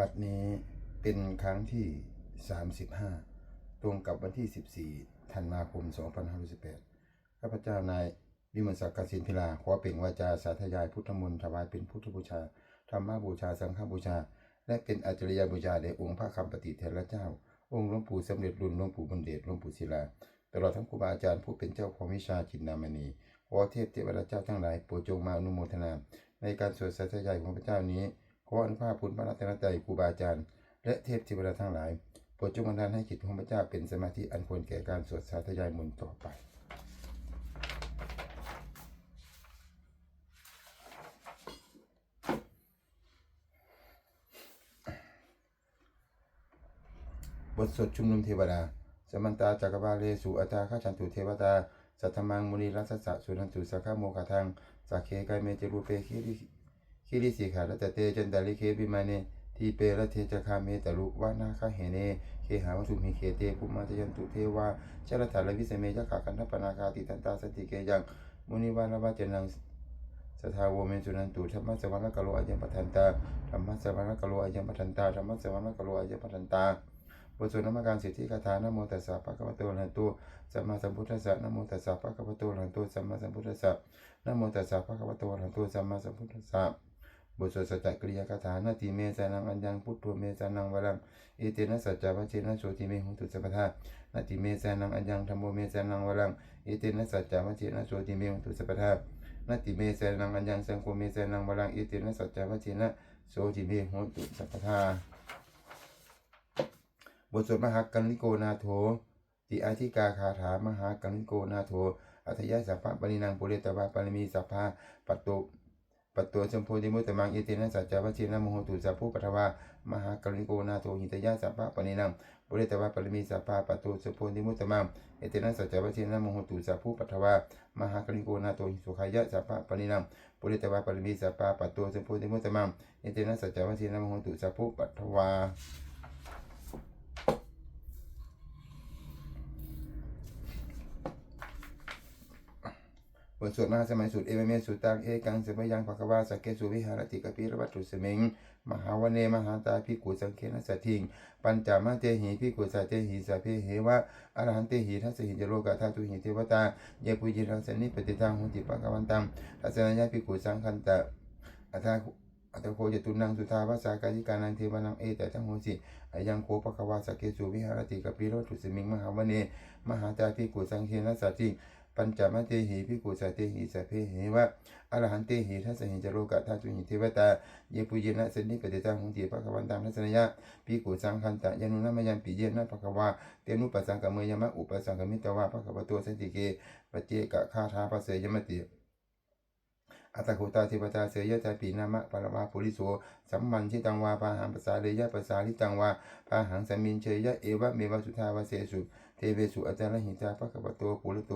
บัดนี้เป็นครั้งที่ 35 ตรงกับวันที่ 14 ธันวาคม 2518ข้าพเจ้านายวิมลศักดิ์กสินพิลา ขอเปล่งวาจาสาธยายพุทธมนต์ถวายเป็นพุทธบูชา ธรรมบูชา สังฆบูชา และเป็นอัจฉริยบูชาแด่องค์พระคำปฏิเทระเจ้า องค์หลวงปู่สำเร็จรุ่นหลวงปู่บุญเดชหลวงปู่ศิลา ตลอดทั้งครูบาอาจารย์ผู้เป็นเจ้าของวิชาจินนามณีขอเทพเทวดาเจ้าทั้งหลายโปรดจงมาอนุโมทนา ในการสวดสาธยายของพระเจ้านี้ ออนุภาพพุทธพระรัตนตรัยครูบาอาจารย์ และเทพเทวดาทั้งหลายโปรดจงบันดาลให้จิตของพระเจ้าเป็นสมาธิอันควรแก่การสวดสาธยายมนต์ต่อไปบทสวดชุมนุมเทวดา สมันตาจักรวาเลสุอัตาข้าชันตุเทวตา สัทธมังมุนีรัสสะสุนันตุสักขโมกทังสักเคกายเมจรูเปคิริ คิริสิขารัตเตจันตาลิเคปิมาเนทีเปรเทจคาเมตลุวานาคาเหเน เคหาวัตุมิเคเตปุมาตยันตุเทวาชรถาลวิเสเมยะขากันทปนาคาติตันตาสติเกยังมุนิวานวาเจนังสทาวเมสุนันตุธรรมะสวรรคโลอายังปทันตาธรรมะสวรรคโลอายังปทันตาธรรมะสวรรคโลอายังปทันตาบทสวดนมการสิทธิคาถานโมตัสสะภะคะวะโตอะระหะโตสัมมาสัมพุทธัสสะนโมตัสสะภะคะวะโตอะระหะโตสัมมาสัมพุทธัสสะนโมตัสสะภะคะวะโตอะระหะโตสัมมาสัมพุทธัสสะ บทสวดสัจจกริยาคาถานาติเมสานังอัญญังพุทโธเมสานังวรังเอเตนะสัจจวัชเชนะโสติเมหุตุสัพพทานาติเมสานังอัญญังธัมโมเมสานังวรังเอเตนะสัจจวัชเชนะโสติเมหุตุสัพพทานาติเมเสนังอัญญังสังโฆเมเสนังวรังเอิตินะสัจจวัชเชนะโสจิเมโหตุสัพพทาบทสวดมหากันลิโกนาโถติอาธิกาคาถามหากันลิโกนาโถอัธยาสัพพะปรินังปุเรตวาปรมีสัพพะปัตโต ปตัวชมพูติมุตตมังอิตินะสัจจวัชเชนะโมโหตุสัพพุปทวามหากลิโกนาโทหิตยาสัพพะปณินังปุเรตวะปรมีสัพพะปตัวชมพูติมุตตมังอิตินะสัจจวัชเชนะโมโหตุสัพพุปทวามหากลิโกนาโทหิสุขายะสัพพะปณินังปุริตวะปรมีสัพพะปตัวชมพูติมุตตมังเอเตนะสัจจวัชชีนะมโหตุสัพพุปัทถวา บทสวดมหาสมัยสุดเอเมเมสุตังเอกังสมยังภควาสักเกสุวิหารติกปิรวัตถุสมิงมหาวเนมหาตาพิกุสังเคนะสัตถิงปัญจมาเตหิพิกุสัเตหิสัพเพเหวะอรหันเตหิทัสหิจโลกาธาตุหิเทวตาเยปุจิรังสนิปติตังหุติปะกวันตังทัศนยาพิกุสังคันตะอัตาอัตโคจตุนังสุทาวาสากายิกานังเทวนังเอแต่ทั้งโหสิอายังโคปะควาสกเกสุวิหารติกปิโรตุสมิงมหาวเนมหาจาพิกุสังเคนะสัตติ ปัญจมเตหิพิกุสัตเตหิสัพเพเหวะอรหันเตหิทัสสหิจโลกะธาตุหิเทวตาเยปุเยนะสนิปติตังหุติปะควันตังทัศนยะพิกุสังคันตะยานุนามยันปิเยนะภะควาเตนุปัสสังกเมยมะอุปสังกมิตวาภะคะวะโตสันติเกปเจกะคาถาปะเสยมติอัตตคุตาเทวตาเสยยะตาปีนามะปรมาปุริโสสัมมันชิตังวาปาหังปสาเลยะปสาลิตังวาปาหังสัมมินเชยะเอวะเมวะสุทาวาเสสุเทเวสุอัจารหิตาภะคะวะโตปุริโต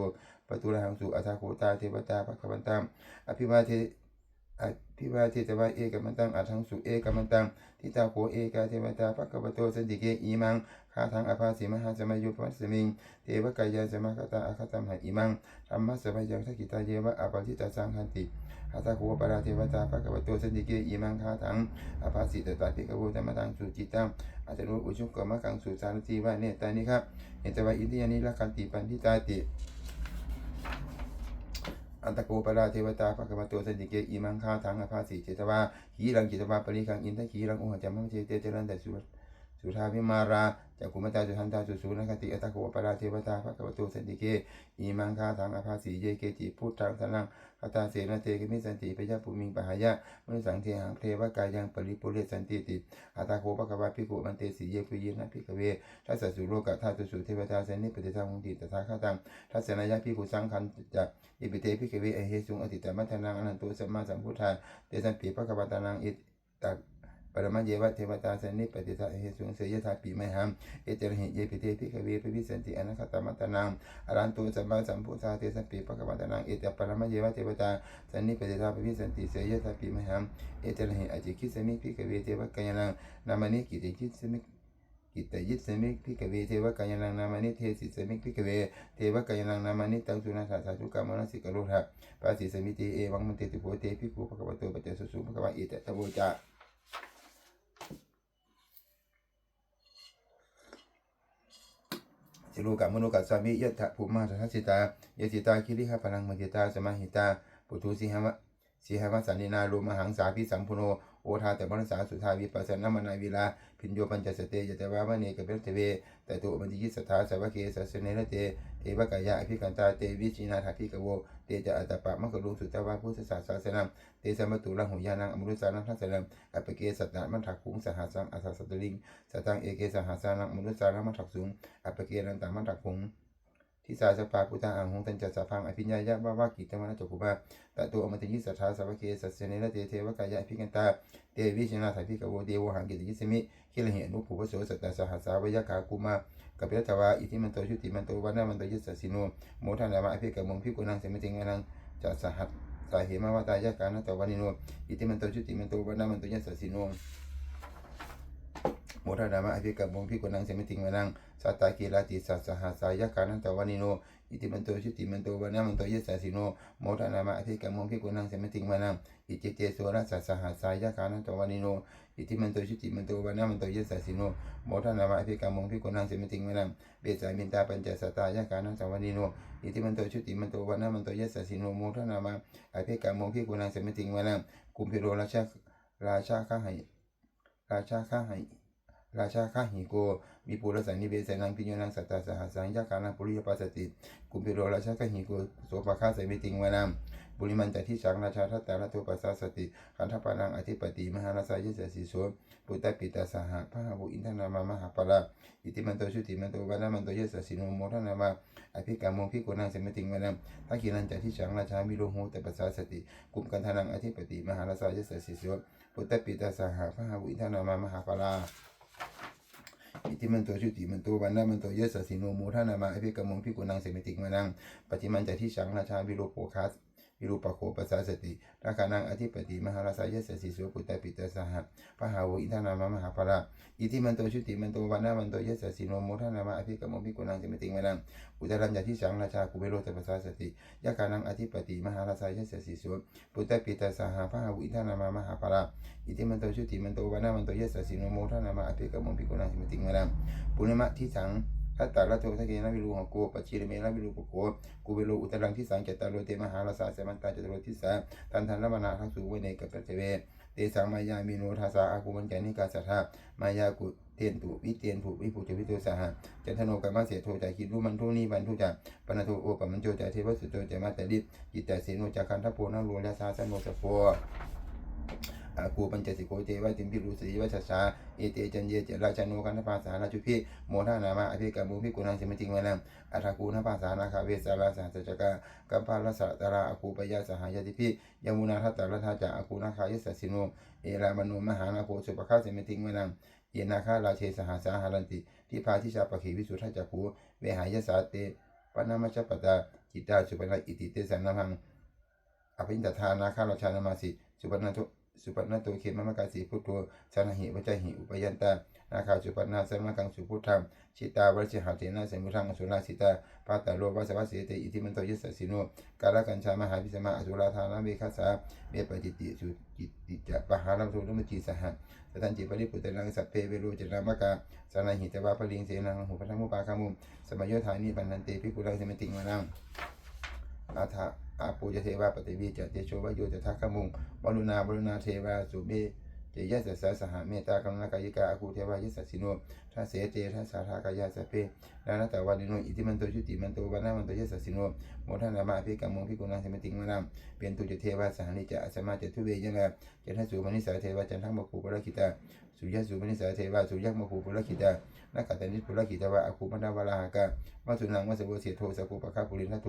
ปตุระหังสุอัตตคุตาเทวตาภะคะวันตังอภิวาเทอภิวาเทตวะเอกมันตังอัทังสุเอกมันตังทิตาโขเอกาเทวตาภะคะวโตสันติเกอีมังคาทังอภาสีมหาสมัยยุปัสสมิงเทวกายาสมาคตาอาคตัมหะอิมังธรรมะสมัยยังทักิตาเยวะอปาทิตาสังคันติอาตาโคปราเทวตาภะคะวโตสันติเกอิมังคาถังอภาสิตตาปิกวธรรมตังสุจิตังอาจารุอุชุกกะมะกังสุสารตีวะเนตานิครับเอตวะอินทิยานิละคันติปันทิตาติ อันตะโกปราเทวตาภะคะวะโตสันติเกอิมังคาถังอภาสีเจตวาหีรังจิตวาปริคังอินทขีรังโอหจัมมะเจเตเจรันแต่สุ สุทาพิมาราจักขุมตาจุทันตาจุสูนคติอัตโกปราเทวตาภะคะวะโตสันติเกอิมังคาถังอภาสิเยเกจิพุทธังสนังคาตาเสนาเตกิมิสันติปยะภูมิงปะหายะมนุสังเทหังเทวกายังปริปุเรสันติติอาตาโคปะกวาภิกุมันเตสีเยคุเยนะภิกเวทัสสสุโลกะธาตุสุเทวตาเสนิปติทังติตถาคตังทัสสนายะภิกุสังคันจะอิปิเตภิกเวอเหสุงอติตมัทนังอนันตุสัมมาสัมพุทธาเตสัมปีปะกวาตานังอิตัก ปรมาเยวะเทวตาสนิปติทาเหสุงเสยทาปีไมหังเอเจรหิเยปิเตภิกขเวปิวิสันติอนัคตมัตนังอรันตุสัมมาสัมพุทธาเตสัมปีปะกวาตนังเอตปรมาเยวะเทวตาสนิปติทาปิวิสันติเสยทาปิมหังเอเตรหิอจิคิสมิพิกเวเทวกายนังนามานิกิติคิสมิกิตยิสมิพิกเวเทวกายนังนามานิเทสิสมิพิกเวเทวกายนังนามานิตังสุนัสสาธุกามนสิกโรธะปาสิสมิติเอวังมันเตติโพเตภิกขุภควโตปัจจสุสุภควะเอตตะโวจา สิรูกับมนุกัสสามิยะถะภูมาสัสสิตายสิตาคิริหะพลังมหิตาสมาหิตาปุถุสิหะมะสิหะมะสันนินารูมหังสาพิสัมพุโน โอทาแต่มรสาสุทาวิปัสสนามนาวิลาพิญโยปัญจสเตยะเตวามะเนกเปรเทเวแต่ตุมันจิยิสถาสาวะเกสัสเนระเตเทวกายะอภิกันตาเตวิจินาถาภิกโวเตจะอัตตปะมะกะลุสุตวาพุทธศาสสนาเตสมตุลังหุยานังอมรุสานังทัสนังอปเกสัตตะมันถักขุงสหัสังอาสาสตลิงสตังเอเกสหัสานังอมรุสานังมันถักสุงอปเกนันตังมันถักขุง ทิสาสปาพุทธาอังหงตันจัสสะพังอภิญญายะวาวากิตมนะจกุบาตะตัวอมติยิสัทธาสวะเกสัสเสเนระเตเทวกายะอภิกันตาเตวิชนาถาภิกโวเดวหังกิติยิสมิคิลเหนุภูวโสสัตตสหัสสาวยกากุมากัปเปตวาอิทิมันโตชุติมันโตวันนามันโตยิสัสสิโนโมทานามะอภิกมงพิกุนังเสมิติงานังจัสสหัสสาเหมาวตายกานะตวานิโนอิทิมันโตชุติมันโตวันนามันโตยิสัสสิโนโมุทนามะอภิกรรมงพิกุนังเสมิติงวนังสัตตากีราติสัสหัสายกานันตวานิโนอิติมันโตชุติมันโตวานามันโตยสสสิโนโมทนามะอภิกรรมงพิกุนังเสมิติงวนังอิจิเตสุระสัสสหัสายกานันตวานิโนอิติมันโตชุติมันโตวานามันโตยสสสิโนโมทนามะอภิกรรมมงพิกุนังเสมิติงวนังเบสามินตาปัญจสัตตายกานันตวานิโนอิติมันโตชุติมันโตวานามันโตยสสสิโนโมทนามะอภิกรรมมงพิกุนังเสมิติงวนังกุมพิโรราชาราชาข้าให้ราชาข้าให้ ราชาข้าหิโก มีปุรสันนิเวสนังพิญญนังสัตตาสหัสังยาคานังปุริยปัสสติ กุมพิโรราชาข้าหิโกโสภคาสมิติงวานามบุริมันจัทิสังราชาทัตตาลโทปัสสาสติขันธปานังอธิปติมหาราชายสสิโสปุตตปิตาสหะพระหุอินทนามามหาปราอิติมันโตชุติมันโตวานามันโตเยสสิโนโมทนามาอภิกรรมงพิโกนังเสมติงวานามทักขินันจัทิสังราชามิโลโหตปัสสาสติกุมกันธนังอธิปติมหาราชายสสิโสปุตตปิตาสหะพระหุอินทนามามหาปรา อิติมันโตชุติมันตัววันนามันตัวเยสสิโนโมทานามาอภิกรรมงพิกุนังเสมิติมานังปฏิมันจะที่ฉังราชาวิโรโปคัส วิรูปโคปัสสาสติราคานังอธิปติมหาราชายสสิสุปุตตปิตสหะพระหาวอินทนามามหาภราอิติมันโตชุติมันโตวันนามันโตเยสสิโนโมทานามาอภิกมงพิกุนังเสมิติมานังอุตรัญญาที่สังราชากุเบโรตปัสสาสติยาคานังอธิปติมหาราชายสสิสุปุตตปิตสหะพระหาวอินทนามามหาภราอิติมันโตชุติมันโตวันนามันโตเยสสิโนโมทานามาอภิกมงพิกุนังเสมิติมานังปุณมะที่สัง ทัตตาละโททะเกนะวิรูหโกปัจฉิเมนะวิรูปโกกูเวโลอุตรังที่สังเจตาโรเตมหาลาสาเสมันตาจตุโรทิสาตันทันละมนาทักสุเวเนกปะเทเวเตสังมายามีโนทาสาอากุมันแกนิกาสัทธามายากุเตียนตุวิเตียนผูวิภูจวิโตสหะจันทโนกรรมเสโทจาคิดรู้มันทุนีบันทุจักปนโทโอปมันโจจาเทวสุโจจามาแตลิจิตแต่เสโนจักขันทโพนะโลยาสาสโนสโพ อากูปัญจสิโกเจวะติมพิรุสีวัชชาเอเตจันเยเจราชโนกันทภาษาราชุพิโมทานามาอภิกรรมุพิกุณังสิมติงวนังอัฏฐกูนภาษานาคาเวสาราสหัสจกากัมพาลสะตราอากูปยาสหายติพิยมุนาทัตตาลทาจาอากูนาคายสัสสิโนเอรามโนมหานาโคสุปคาสิมติงวนังเยนาคาราเชสหาสาหารันติทิพาทิชาปะขีวิสุทธจักขูเวหายสาเตปนามัชปตาจิตตาสุปนาอิติเตสันนังอภิญตทานาคาราชานามาสิสุปนาทุ สุปันนโตเขมมะกาสีพุทโธสานหิวัจหิอุปยันตานาคาสุปันนาสมะกังสุพุทธังชิตาวรชิหาเทนะสมุทังอสุราสิตาปาตาโลวัสวัสเสติอิทิมันโตยสสสิโนกาลกัญชามหาพิสมาอสุราธานาเวคัสาเมปจิติสุจิติจะปะหารัมโทนุมจีสหะสตันจิปริปุตตนังสัพเพเวโรจนามกาสานาหิตวาพลิงเสนังหุปทังมุปาคามุสมัยโยธานิปันนันเตพิกุลังสมติงมานัง อาทาอาปูจะเทวาปฏิวีจะเตโชวโยจะทักขมุงวรุณาบรุณาเทวาสุเบเจยะสสสหเมตตากรุณากายิกาอาคูเทวายสัสสิโนทัสเสเตทัสสาทากายาสเปนานาตวานิโนอิติมันโตชุติมันโตวานามันโตยสัสสิโนโมทันามาภิกรรมงพิกุณาสมติงมานามเปลี่ยนตุจเทวาสหนิจะสมาจตุเวยะนาจันทสุมนิสาเทวาจันทังมะคูปรคิตาสุยะสุมนิสาเทวาสุยักมะคูปุรคิตานักขัตนิปุรคิตาวะอาคูปนาวลาหกามาสุนังมัสโบเสโทสกุปะคาปุรินัตโต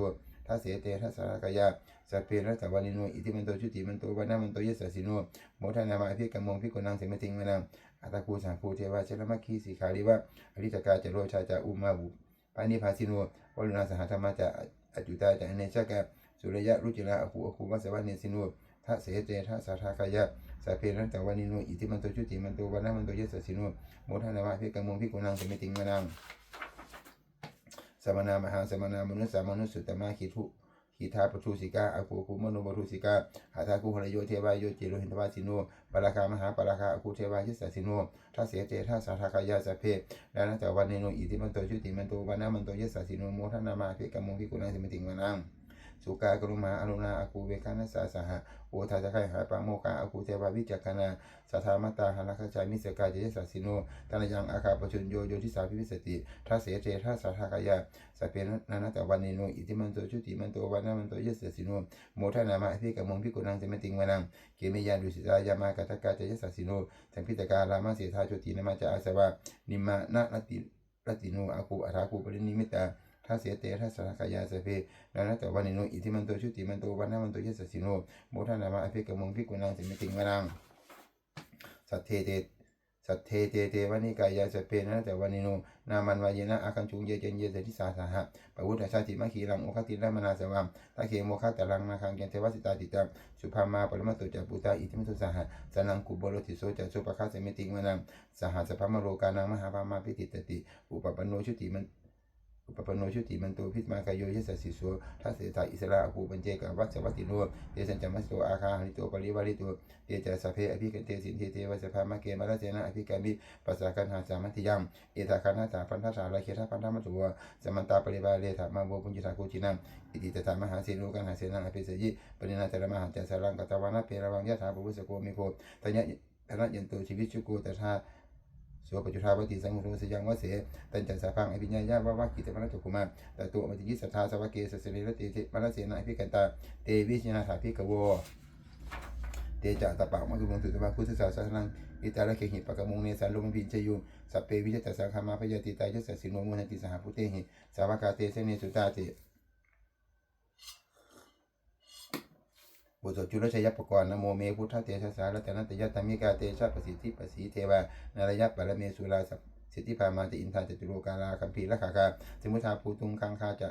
ทัสเสเตทัสสารกายาสัพเพรัตวานิโนอิติมันโตชุติมันโตวานามันโตยสสสิโนโมทนามาพิกรรมงพิกุนังเสมติงมนังอัตตคูสังคูเทวาเชลมัคคีสิขาริวะอริจกาจโรชาจาอุมาบุปานิภาสิโนวรุณาสหธรรมจาอจุตาจาเนชกะสุริยะรุจิราอคูอคูวัสวะเนสิโนทัสเสเตทัสสาทากายะสัพเพรัตวานิโนอิติมันโตชุติมันโตวานามันโตยสสสิโนโมทนามาพิกรรมงพิกุนังเสมติงมนัง มนามหาสมนามนุสสามนุสสุตมาคิทุขีทาปทุสิกาอาคูคุมโนปทุสิกาหาทาคุหรโยเทวายโยจิโรหินทวาสิโนปราคามหาปราคาอาคูเทวายิสสิโนทัสเสเตทัสสาทากายาสเพและนะแต่วันเนโนอิติมันโตชุติมันโตวานามันโตยิสสิโนโมทนามาภิกรโมงพิกุณังสิมติงวานัง สุกากรุมาอรุณาอาคูเวคานัสสาสหะโอทาจะไคหาปะโมกาอาคูเทวาวิจักขณาสัทธามตาหานาคจายมิสกาเจยสัสสิโนตานยังอาคาปชุนโยโยทิสาพิวิสติทัสเสเจทัสสาทากายาสเปนนานาตวันนิโนอิติมันโตชุติมันโตวันนามันโตยสสิโนโมทนามาพิกมงพิกุนังเจมติงวานังเกมิยาดุสิตายามากาตกาเจยสัสสิโนสังพิตการามาเสธาจุตินามาจาอาสวะนิมมานะรติรติโนอาคูอาราคูปรินิมิตา ทัสเสเตทัสสาทากายาสเปแล้นะแต่วันนี้โนอิทิมันโตชุติมันโตวันนามันโตยสสิโนโมทนามาอภิกมงพิกุณังสิมิติงวานังสัทเทเตสัทเทเตเตวันิกายาสเปนะแต่วันนี้โนนามันวายนะอาคันจุงเยเจนเยเสติสาสาหะปะวุฒชาติมะขีรังโอคติลามนาสวัมตะเคโมคตะรังนาคังเกนเทวสิตาติตังสุภามาปรมัตตุจัปุตาอิทิมิตุสหะสนังกุบโลติโสจัสุปะคาสมิติงวานังสหสภามโลกานังมหาภามาพิติตติ อุปปันโนชุติมัน ปปโนชุติมันโตพิสมากายโยยสัสสิโสทัสเสตาอิสระอภูปัญเจกวัสวัติโนเตสัญจมัสโตอาคาหนิโตปริวาริโตเตจะสเพอภิกเตสินเทเทวสภามะเกมะรเจนะอภิกามิปัสสะกันหาสามัติยัมเอตาคันหาสาพันธสาลาเคทาพันธมัตตัวสมันตาปริบาเลธามาโบปุญจิตาโคจินังอิติตถามหาเสนุกันหาเสนังอภิสยิปรินาตระมหาจัสรังกตวานะเพระวังยะถาปุวุสโกมิโคตญะธนะยันโตชีวิตชุโกตถา สวปัจจุทาวติสังหุสยังวเสตันจันสาพังอภิญญายาวาวากิตมรจุกุมาตตุมติยิสัทธาสวะเกสสิริรติมรเสนาอภิกันตาเตวิชนาถาภิกโวเตจะตะปะมะกุลงสุตมะพุทธศาสนังอิตาลเคหิปะกะมุงเนสันลุมพินชยุสัพเพวิจตสังฆมาพยาติตายสัสสิโนมุนติสหพุเตหิสาวกาเตเสเนสุตาเต บุตรจุลชัยปกรณ์นโมเมพุทธเตชะสารัตนตยะตมิกาเตชะประสิทธิประสีเทวานารยะปรเมสุราสัพสิทธิพามาติอินทาจตุโลกาลาคัมภีรขากาสมุทาภูตุงคังคาจะ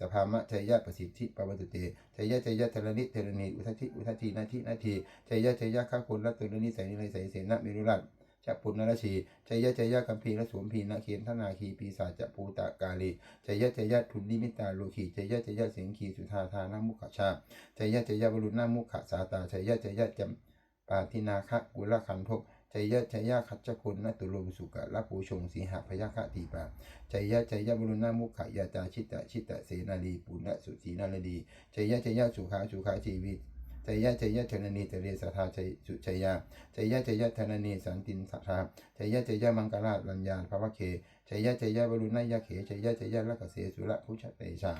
สภามะชัยยะประสิทธิปวัตุเตชัยยะชัยยะเทรนิเทรนิอุทัติอุทัตินาทีนาทีชัยยะชัยยะข้าคุณรัตตุรนิสัยนิสัยเสนะมิรุรัต จะปุณณชีชัยยะชัยยะกัมพีรสวมพีนาเคียนทนาคีปีศาจจะปูตะกาลีชัยยะชัยยะทุนนิมิตาโลขีชัยยะชัยยะเสียงขีสุธาทานามุขชาชัยยะชัยยะวรุณามุขสาตาชัยยะชัยยะจำปาทินาคะกุลคันทกชัยยะชัยยะคัจจคุณนตุโลสุกะละปูชงสีหพยาคะตีปาชัยยะชัยยะวรุณามุขยาตาชิตะชิตะเสนาลีปุณณสุสีนาลีชัยยะชัยยะสุขาสุขาชีวิต ชัยยะชัยยะธนนีเตเรสธาชัยจุชัยยะชัยยะชัยยะธนนีสันตินสัทธาชัยยะชัยยะมังกราชรัญญาภวะเคชัยยะชัยยะวรุณนยะเขชัยยะชัยยะลักเสสุระคุชเตชา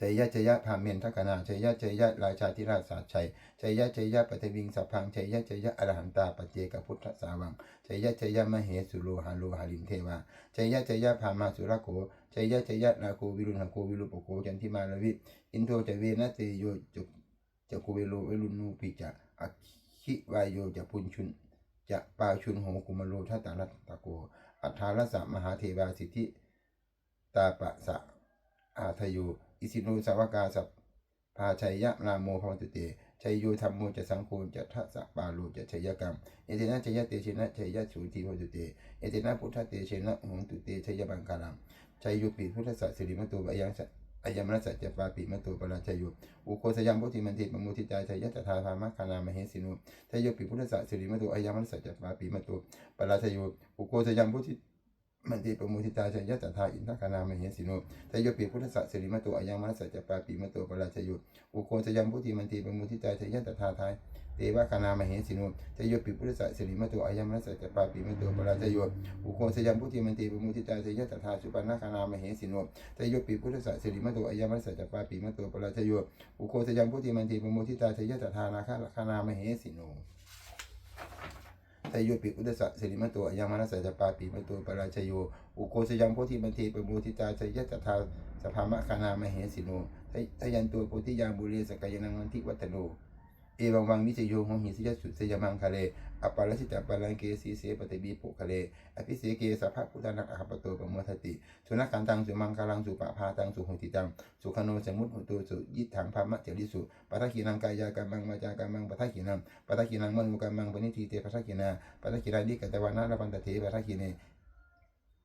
ชัยยะชัยยะพาเมนทักนาชัยยะชัยยะราชาธิราชสาชัยชัยยะชัยยะปฐวิงสัพพังชัยยะชัยยะอรหันตาปเจกพุทธสาวังชัยยะชัยยะมเหสุโลหาโลหาลิมเทวาชัยยะชัยยะพามาสุรโกชัยยะชัยยะนาโควิรุณหโกวิรุปโกจันทิมาลวิอินโทจเวนะเตโยจุจะโกเวโลเวรุนูปิจะอคิวายโยจะพุนชุนจะปาชุนโหกุมโลทัตตาลัตตะโกอัฏฐารสะมหาเทวาสิทธิตาปะสะอาทโย อิสิโนสาวกาสัพพาชัยยะนาโมพระตุเตชัยโยธรรมโมจะสังโฆจะทัสปาโลจะชัยกรรมเอเตนะชัยยะเตเชนะชัยยะสูติพระตุเตเอเตนะพุทธเตเชนะหงตุเตชัยยะบังคารังชัยโยปิพุทธสัสสิริมโตบะยังสัอายมนัสสัจจปาปิมโตปราชัยโยอุโคสยามพุทธิมันติปมุทิตาชัยยะตถาธรรมคานามเหสิโนชัยโยปิพุทธสัสสิริมโตอายมนัสสัจจปาปิมโตปราชัยโยอุโคสยามพุทธิ มันติปมุทิตาชัยยะตถาอินทคานามเหสิโนชัยโยปิพุทธสัสิริมโตอายังมัสสัจปาปิมโตปราชโยอุโคสยามพุทธิมันติปมุทิตาชัยยะตถาทายเตวะคานามเหสิโนชัยโยปิพุทธสัสิริมโตอายังมัสสัจปาปิมโตปราชโยอุโคสยามพุทธิมันติปมุทิตาชัยยะตถาสุปนคานามเหสิโนชัยโยปิพุทธสัสิริมโตอายังมัสสัจปาปิมโตปราชโยอุโคสยามพุทธิมันติปมุทิตาชัยยะตถานาคานามเหสิโน ทายโยปิอุตสะสิริมตอายามานัสสะจปาปีมตัวปราชโยอุโกสยังโพธิมันเทปมูทิตาชยตถาสภามะคานามเหสิโนทยันตัวโพธิยางบุเรสกายนังนันทิวัตโนเอวังวังนิจโยหงหิสิยสุสยมังคาเล อปาลสิตาปาลังเกสีเสปฏิบีปุคะเลอภิเสเกสัพพะพุทธนักอหปโตปโมทติสุนักขันตังสุมังคลังสุปะพาตังสุหุติตังสุขโนสมุตหุตุสุยิถังพามะเจริสุปัทขีนังกายากรรมังวาจากรรมังปัทขีนังปัทขีนังมโนกรรมังปณิทีเตปัทขีนาปัทขีรานิกตวานาลปันตเถปัทขีเน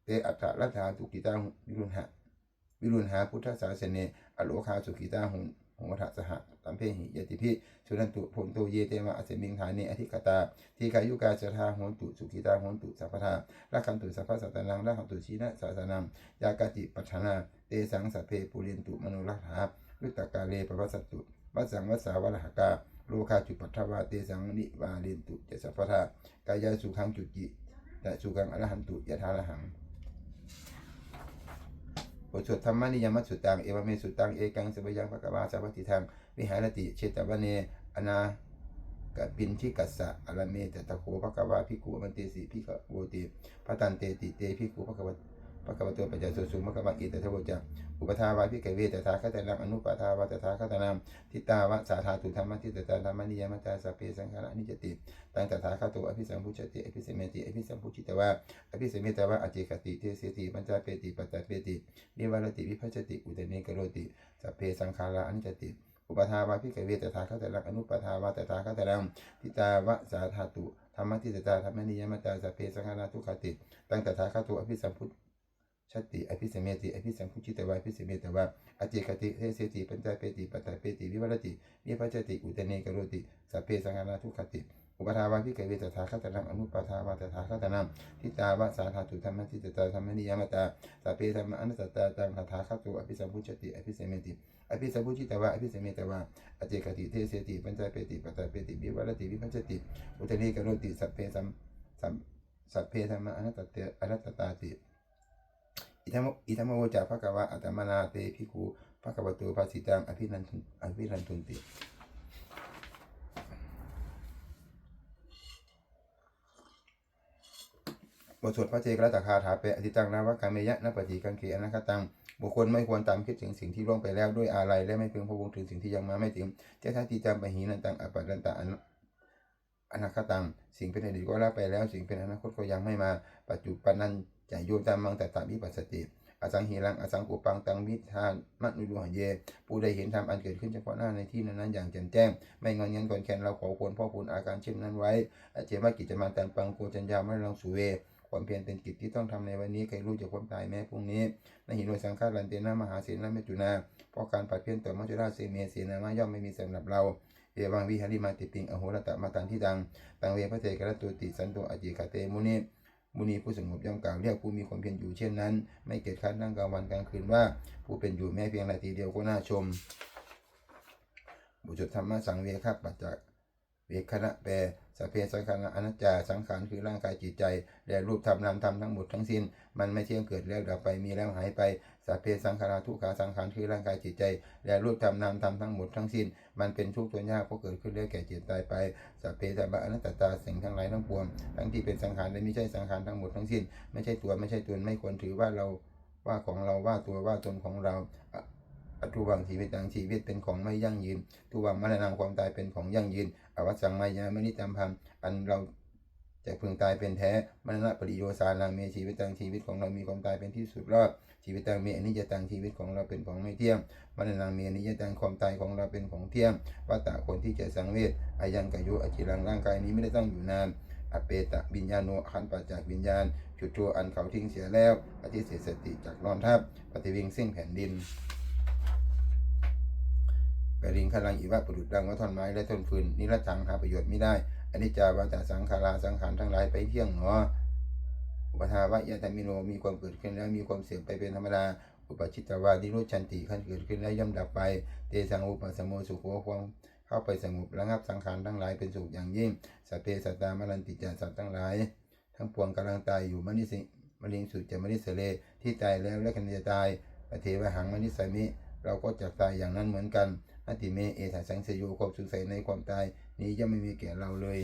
เตอัฏฐรัตถาตุกิตังวิรุณหะวิวิรุณหาพุทธศาสเนอโลคาสุขิตาหุน หงทัสหะตัมเพหิยติพิสุนันตุพนโตเยเตมะอสมิงฐานีอธิกตาทีกายุกาสทาโหนตุสุขิตาโหนตุสัพพทาลักขันตุสัพพสัตตนังลักขันตุชีนะสาสนังยากติปัฏฐานาเตสังสัพเพปุเรนตุมโนรักถายุตตกาเลปวัสตุวัสสังวัสาวรหกาโลคาจุปัฏฐวาเตสังนิวาเรนตุเจสัพพทากายาสุขังจุจิยะสุขังอรหันตุยะทาระหัง สวดธรรมนิยมัสุตัง เอวเมสุตัง เอกังสบยังภะกวาสัพพติทาง วิหารติ เชตวเน อนากัปินทิกัสสะอรเมตตะโคภะกวาพิกุมันเตสีพิกโวติพระตันเตติเตพิกุภะกวา ภะกวะโตปัจจสุสุภะกวะอิตตะโวจะอุปทาวาภิกเวตถาคตลังอนุปทาวาตถาคตนามทิตาวะสาธาตุธรรมทิตตาธรรมนิยมตาสัพเพสังขารนิจติตังตถาคโตอภิสัมพุชติอภิสเมติอภิสัมพุชิตวะอภิสเมตวะอจิกติเทเสติปัญจเปติปัตตเปตินิวารติวิภัชติอุตเนกโรติสัพเพสังขาราอนิจติอุปทาวาพิกเวตถาคตลังอนุปทาวาตถาคตลังทิตาวะสาธาตุธรรมทิตตาธรรมนิยมตาสัพเพสังขาราทุกขติตังตถาคตุอภิสัมพุ ชติอภิสเมติอภิสัมพุจิตวาอภิสเมตวาอจิกติเทเสติปัญจเปติปัตตเปติวิวรติวิภัชติอุตเนกโรติสัพเพสังขาทุกขติอุปทาวาพิเกเวตถาคตลังอนุปทาวาตถาคตนังทิตาวะสาธาตุธรรมทิตตาธรรมนิยมตาสัพเพธรรมอนัตตาตังคาถาคตุอภิสัมพุชติอภิเสเมติอภิสัมพุจิตวะอภิเสเมตวะอเจกติเทเสติปัญจเปติปัตตเปติวิวัรติวิพัชติอุตเนกโรติสัพเพสัมสัพเพธรรมอนัตตเตอนัตตาติ อิทัมอิทัมโวจาภะคะวะอัตมนาเตภิกขุภะคะวะโตภาสิตังอภินันทุอภินันทุนติบทสวดพระเจกรตคาถาเปอธิตังนาวกาเมยะนปฏิกังเขอนาคตังบุคคลไม่ควรตามคิดถึงสิ่งที่ล่วงไปแล้วด้วยอาลัยและไม่พึงพะวงถึงสิ่งที่ยังมาไม่ถึงเจ้าท่าตีจามปะหีนันตังอปปดันตะอนุอนาคตัง สิ่งเป็นอดีตก็ละไปแล้ว สิ่งเป็นอนาคตก็ยังไม่มา ปัจจุบันนั้น จะโยมตามมังแต่ตาวิปัสสติอสังหิรังอสังกุปังตังวิธานมัตนุรุหเยผู้ใดเห็นธรรมอันเกิดขึ้นเฉพาะหน้าในที่นั้นๆอย่างแจ่มแจ้ง ไม่งอนเงันก่อนแคนเราขอควรพ่อคุณอาการเช่นนั้นไว้อเจมากิจมาตันปังโกจัญญาไม่ลังสุเวความเพียรเป็นกิจที่ต้องทำในวันนี้ใครรู้จะความตายแม้พรุ่งนี้นหิโนสังฆารันเตนะมหาเสนาเมจุนาเพราะการปัดเพี้ยนต่อมัจจุราชเสเมเสนามาย่อมไม่มีสำหรับเราเอวังวิหาริมาติปิงอโหรตะมาตันที่ดังตังเวพระเทกรตุติสันโตอจิกาเตมุนี มุนีผู้สงบย่อมกล่าวเรียกผู้มีความเพียรอยู่เช่นนั้น ไม่เกียจคร้านทั้งกลางวันกลางคืนว่า ผู้เป็นอยู่แม้เพียงนาทีเดียวก็น่าชม บุตธรรมะสังเวคปัจจเวคณะแปล สเพสังขารอนัจจาสังขารคือร่างกายจิตใจ และรูปธรรมนามธรรมทั้งหมดทั้งสิ้น มันไม่เที่ยงเกิดแล้วดับไปมีแล้วหายไปสัพเพสังขาราทุกขาสังขารคือร่างกายจิตใจ และรูปธรรมนามธรรมทั้งหมดทั้งสิ้น มันเป็นทุกข์ทนยากเพราะเกิดขึ้นแล้วแก่เจ็บตายไปสัพเพธรรมะอนัตตาสิ่งทั้งหลายทั้งปวงทั้งที่เป็นสังขารและไม่ใช่สังขารทั้งหมดทั้งสิ้น ไม่ใช่ตัวไม่ใช่ตนไม่ควรถือว่าเราว่าของเราว่าตัวว่าตนของเรา อตุวังชีวิตตังชีวิตเป็นของไม่ยั่งยืนทุวังมรณะความตายเป็นของยั่งยืน อวัสังมายามนิตัมพังอันเราจะพึงตายเป็นแท้มรณะปริโยสานังเมชีวิตตังชีวิตของเรามีความตายเป็นที่สุดรอดชีวิตตังเมอนิจตังชีวิตของเราเป็นของไม่เที่ยงมรณะเมอนิจตังความตายของเราเป็นของเที่ยงวัตตะคนที่จะสังเวชอายังกายุอจิรังร่างกายนี้ไม่ได้ตั้งอยู่นานอเปตะวิญญาโนขันปัจจากวิญญาณจุดทัวอันเขาทิ้งเสียแล้วอธิเสสติจากนอนทับปฏิวิงซึ่งแผ่นดิน แปริงคลังอิวะปรุดดังว่าท่อนไม้และต้นฟืนนิรจังหาประโยชน์ไม่ได้อนิจจาวาตาสังขาราสังขารทั้งหลายไปเที่ยงหนออุปทาวะยะธรรมิโนมีความเกิดขึ้นแล้วมีความเสื่อมไปเป็นธรรมดาอุปชิตวานิโรชันติขั้นเกิดขึ้นแล้วย่อมดับไป เตสังอุปสมโมสุโขความเข้าไปสงบระงับสังขารทั้งหลายเป็นสุขอย่างยิ่งสัพเพสัตตามรันติจาสัตว์ทั้งหลาย ทั้งปวงกำลังตายอยู่มนิสิมลิงสุจะมนิสเลที่ตายแล้วและกันจะตายปเทวหังมนิสมิเราก็จะตายอย่างนั้นเหมือนกัน อติเมเอถาสังเสยโยความสงสัยในความตาย นี้ย่อมไม่มีแก่เราเลย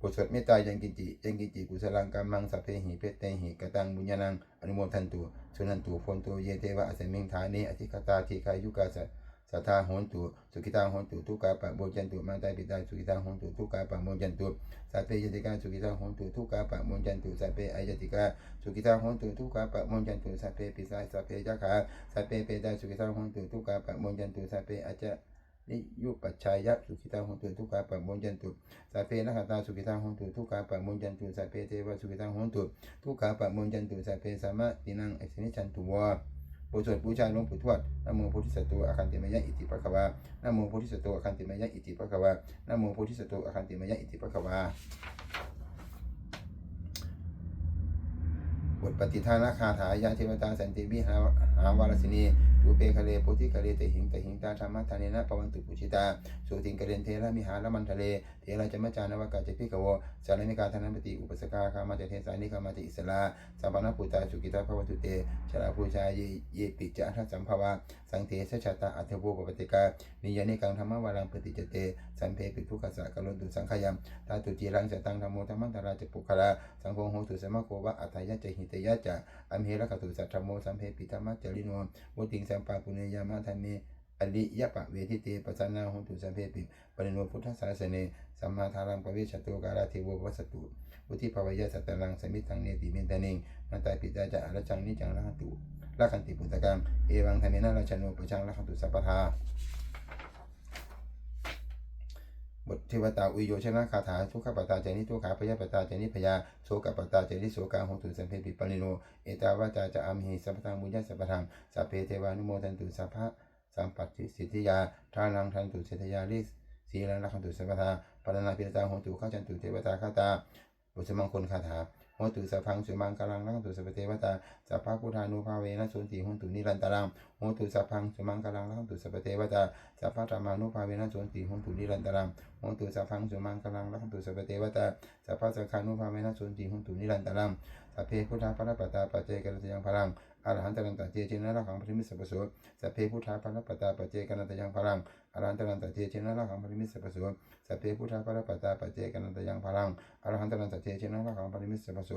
บทสวดเมตตายังกินจิยังกินจิกุศลังกัมมังสัพเพหิเพเตหิกตังบุญญานังอนุโมทันตุสุนันตุพนตุเยเทวะอสมิงฐานิอธิคตาทีคายุกาสะ สัทธาโหนตุสุขิตาโหนตุทุกาปะโมจันตุมาตาปิตาสุขิตาโหนตุทุกาปะโมจันตุสัพเพยติกาสุขิตาโหนตุทุกาปะโมจันตุสัพเพอายติกาสุขิตาโหนตุทุกาปะโมจันตุสัพเพปิสาสัพเพยะขาสัพเพเปตาสุขิตาโหนตุทุกาปะโมจันตุสัพเพอาจจะนิยุปัจชายะสุขิตังตุทุกขาปะโมยันตุสัพเพนักขตาสุขิตังตุทุกขาปะโมยันตุสัพเพเทวสุขิตังตุทุกขาปะโมยันตุสัพเพสามะตินังอสนิจันตุวะ บูชนบูชาหลวงปู่ทวดนโมโพธิสัตว์อาคันติมยะอิติปะคะวานโมโพธิสัตว์อาคันติมยะอิติปะคะวานโมโพธิสัตว์อาคันติมยะอิติปะคะวาบทปฏิทานาคาถายาเทวตาสันติวิหาวารสินี รูเปคะเลโพธิคะเลเตหิงเตหิงตาธรรมะทาเนนะปวันตุปุชิตาสุติงกะเรนเทระมิหาละมันทะเลเทระจมัจานวกาจพิกวสารนิกาธนันปติอุปสกาคามาจเทสานิคามาจอิสลาสัมปนปุตตาสุกิตาภวตุเตชลาภูชาเยเยปิจทัสัมภวาสังเทสชาตาอัตโวปปติกานิยานิกังธรรมวารังปฏิจเตสัมเพปิทุกขสะกะโลตุสังขยามตาตุจีรังสตังธรรมโมธรรมันตราจะปุคลาสังโฆโหตุสมะโกวะอัตยะเจหิตยะจะอัมเหระคตุสัทธรรมโมสัมเพปิธรรมะจริโนวติงสมปาปุเนยามะธรรมีอริยปะเวทิเตปัสนาหุตุสัพเพปิปริโนพุทธศาสเนสัมมาทารังปวิชตุการาเทววัสตุวุติภวยะสัตตลังสมิทังเนติเมตานิงมันตายปิตาจะอรจังนิจังละหันตุละขันติปุตตะกังเอวังธรรมนาราชโนปชังละขันตุสัพพทา บทเทวตาอุโยชนะคาถาทุกขปตาเจนิทุกขาพยาปตาเจนิพยาโสกปตาเจนิโสกาหงตุสัมเพปิปนิโนเอตาวาจาจะอามิสัพพังบุญญาสัพพังสัพเพเทวานุโมทันตุสัพพะสัมปัตติสิทธิยาทานังทันตุเสทยาลิสีลังรักขันตุสัพพทาปรณาปิตาหงตุข้าจันตุเทวตาคาตาบุษมังคลคาถา โหตุสัพพังสุมังกลังรักตุสัพเทวตาสัพพะพุทธานุภาเวนะสุนติหงตุนิรันตรังโหตุสัพพังสุมังกลังรักตุสัพเทวตาสัพพะธรรมานุภาเวนะสุนติหงตุนิรันตรังโหตุสัพพังสุมังกลังรักตุสัพเทวตาสัพพะสังฆานุภาเวนะสุนติหุนตุนิรันตรังสัพเพพุทธาปนปตตาปัจเจกันตยังพลังอรหันตรันตเจเจนะระขังปริมิสสปะโสสัพเพพุทธาปนปตตาปัจเจกันตยังพลัง อรหันตรันตเทเชนะละขังปริมิสสปะโสสัพเพพุทธาปนปตตาปเจกันัตยังพลังอรหันตรันตเทเชนะละขังปริมิสสปะโส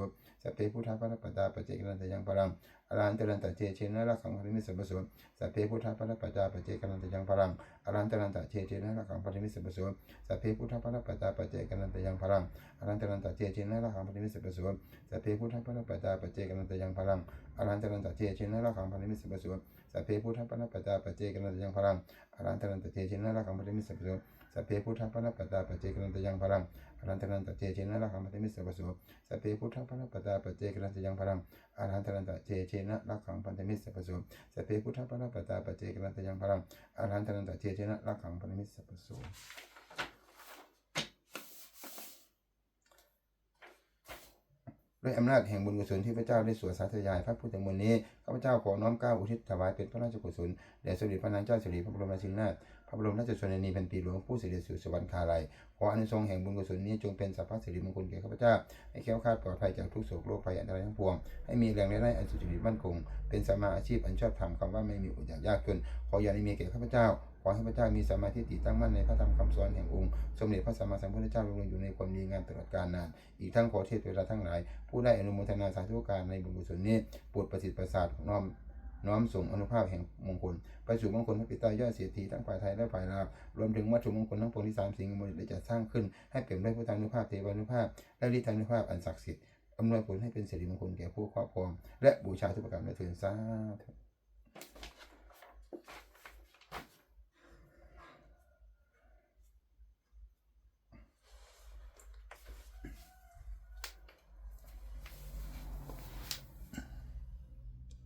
สัพเพพุทธาปนปตตาปเจกันัตยังพลัง อรหันตรันตะเจเจนะระขังปริมิสสปะโสสัพเพพุทธาปนปตตาปเจกันัตยังพลังอรหันตรันตะเจเจนะระขังปริมิสสปะโสสัพเพพุทธปนปตาปัจจาปเจกนันตยังพลังอรันตรันตะเจเจนะระหังปริมิสปัสสุสัพเพพุทธปนปตาปัจจาปเจกนันตยังพลังอรันตรันตะเจเจนะระหังปริมิสปัสสุสัพเพพุทธปนปตาปัจจาปเจกนันตยังพลังอรันตรันตะเจเจนะระหังปริมิสปัสสุสัพเพพุทธปนปตาปัจจาปเจกนันตยังพลัง อรันตรันตเจเจนะระหังปริมิสปัสสุสัพเพพุทธปนปตาปเจกนันตยังพลังอรันตรันตเจเจนะระหังปริมิสปัสสุสัพเพพุทธปนปตาปเจกนันตยังพลังอรันตรันตเจเจนะระหังปริมิสปัสสุด้วยอำนาจแห่งบุญกุศลที่พระเจ้าได้สวดสาธยายพระพุทธมนต์นี้ข้าพเจ้าขอน้อมก้าวอุทิศถวายเป็นพระราชกุศลแด่สมเด็จพระนางเจ้าสิริพระบรมราชินีนาถ พระบรมราชชนนีพันปีหลวงผู้เสด็จสู่สวรรคาลัยขออานิสงแห่งบุญกุศลนี้จงเป็นสัพพะสิริมงคลแก่ข้าพเจ้า ให้แคล้วคลาดปลอดภัยจากทุกโศกโรคภัยอันตรายทั้งปวง ให้มีแรงได้อันสุจริตมั่นคง เป็นสมมาอาชีพอันชอบธรรมคำว่าไม่มีอุดอยากยากจนขออย่าได้มีแก่ข้าพเจ้าขอให้พระเจ้ามีสมาธิติตั้งมั่นในพระธรรมคำสอนแห่งองค์สมเด็จพระสัมมาสัมพุทธเจ้าลงอยู่ในความดีงามตลอดกาลนาน อีกทั้งขอเทพเวดาทั้งหลาย ผู้ได้อนุโมทนาสาธุการในบุญกุศลนี้โปรดประสิทธิ์ประสาทน้อม น้อมส่งอนุภาพแห่งมงคล ไปสู่มงคลพระปิตายอดเสียทีทั้งฝ่ายไทยและฝ่ายลาวรวมถึงวัตถุมงคลทั้งปวงที่สามสิ่งมงคลได้จัดสร้างขึ้น ให้เปี่ยมด้วยพุทธานุภาพเทวานุภาพ และฤทธานุภาพอันศักดิ์สิทธิ์อำนวยผลให้เป็นสิริมงคลแก่ผู้ครอบครองและบูชาทุกประการด้วยเถิดสาธุ